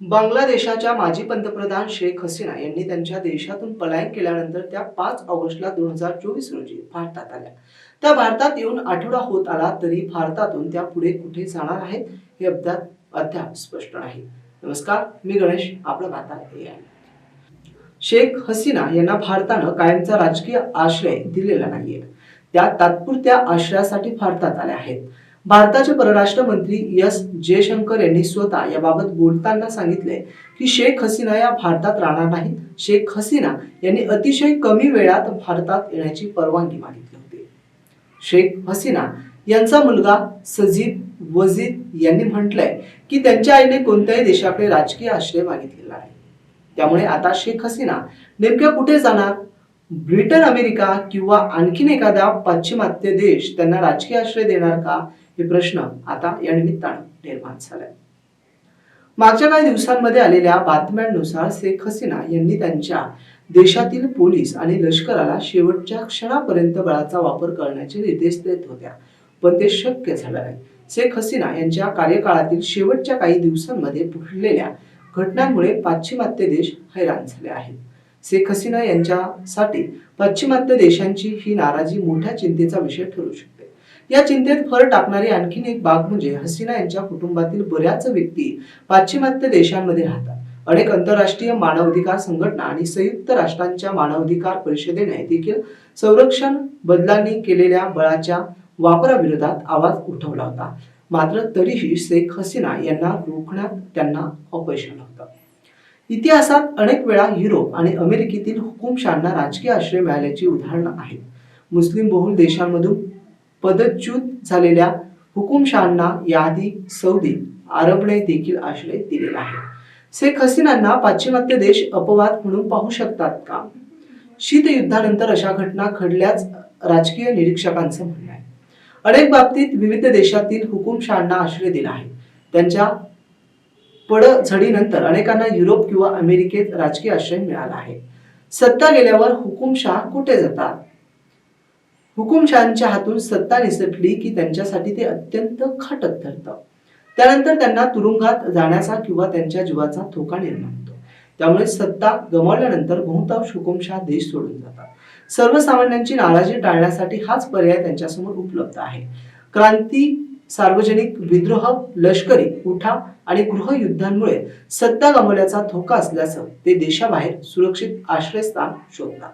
बांगलादेशाच्या माजी पंतप्रधान शेख हसीना यांनी त्यांच्या देशातून पलायन केल्यानंतर त्या पाच ऑगस्टला दोन हजार चोवीस रोजी भारतात आल्या. त्या भारतात येऊन आठवडा होत आला तरी भारतातून त्या पुढे कुठे जाणार आहेत हे अद्याप अद्याप स्पष्ट नाही. नमस्कार मी गणेश आपलं भारतात हे शेख हसीना यांना भारतानं कायमचा राजकीय आश्रय दिलेला नाहीये. त्या तात्पुरत्या आश्रयासाठी भारतात आल्या आहेत. भारताचे परराष्ट्र मंत्री एस जयशंकर यांनी स्वतः याबाबत बोलताना सांगितले की शेख हसीना या भारतात राहणार नाहीत. शेख हसीना यांनी अतिशय कमी वेळात भारतात येण्याची परवानगी मागितली होती. शेख हसीना यांचा मुलगा सजीद वजीद यांनी म्हटलंय की त्यांच्या आईने कोणत्याही देशाकडे राजकीय आश्रय मागितलेला आहे त्यामुळे आता शेख हसीना नेमक्या कुठे जाणार? ब्रिटन अमेरिका किंवा आणखीन एखादा पाश्चिमात्य देश त्यांना राजकीय आश्रय देणार का? हे प्रश्न आता या निमित्तानं निर्माण झालाय. मागच्या काही दिवसांमध्ये आलेल्या बातम्यांनुसार शेख हसीना यांनी त्यांच्या देशातील पोलीस आणि लष्कराला शेवटच्या क्षणापर्यंत बळाचा वापर करण्याचे निर्देश देत होत्या पण ते शक्य झालं नाही. शेख हसीना यांच्या कार्यकाळातील शेवटच्या काही दिवसांमध्ये घडलेल्या घटनांमुळे पाश्चिमात्य देश हैराण झाले आहेत. शेख हसीना यांच्यासाठी पाश्चिमात्य देशांची ही नाराजी मोठ्या चिंतेचा विषय ठरू शकते. या चिंतेत फर टाकणारी आणखीन एक बाब म्हणजे हसीना यांच्या कुटुंबातील बऱ्याच व्यक्ती पाश्चिमात्य देशांमध्ये राहतात. अनेक आंतरराष्ट्रीय मानवाधिकार संघटना आणि संयुक्त राष्ट्रांच्या मानवाधिकार परिषदेने देखील संरक्षण बदलांनी केलेल्या बळाच्या वापराविरोधात आवाज उठवला होता. मात्र तरीही शेख हसीना यांना रोखण्यात त्यांना अपयश आलं होतं. इतिहासात अनेक वेळा युरोप आणि अमेरिकेतील हुकुमशांना राजकीय आश्रय मिळाल्याची उदाहरणं आहेत. मुस्लिम बहुल देशांमधून पदच्युत झालेल्या हुकुमशहांना यादी सौदी अरबने देखील आश्रय दिलेला आहे शेख हसीनांना पाश्चिमात्य देश अपवाद म्हणून पाहू शकतात का? शीतयुद्धानंतर अशा घटना घडल्याच राजकीय निरीक्षकांचं म्हणणं आहे. अनेक बाबतीत विविध देशातील हुकुमशाहांना आश्रय दिला आहे. त्यांच्या पडझडीनंतर अनेकांना युरोप किंवा अमेरिकेत राजकीय आश्रय मिळाला आहे. सत्ता गेल्यावर हुकुमशाह कुठे जातात? हुकुमशहांच्या हातून सत्ता निसटली की त्यांच्यासाठी ते अत्यंत खाटक ठरतं. त्यानंतर त्यांना तुरुंगात जाण्याचा किंवा त्यांच्या जीवाचा धोका निर्माण होतो. त्यामुळे सत्ता गमावल्यानंतर बहुतांश हुकुमशहा देश सोडून जातात. सर्वसामान्यांची नाराजी टाळण्यासाठी हाच पर्याय त्यांच्यासमोर उपलब्ध आहे. क्रांती सार्वजनिक विद्रोह लष्करी उठा आणि गृहयुद्धांमुळे सत्ता गमावल्याचा धोका असल्याचं ते देशाबाहेर सुरक्षित आश्रयस्थान शोधतात.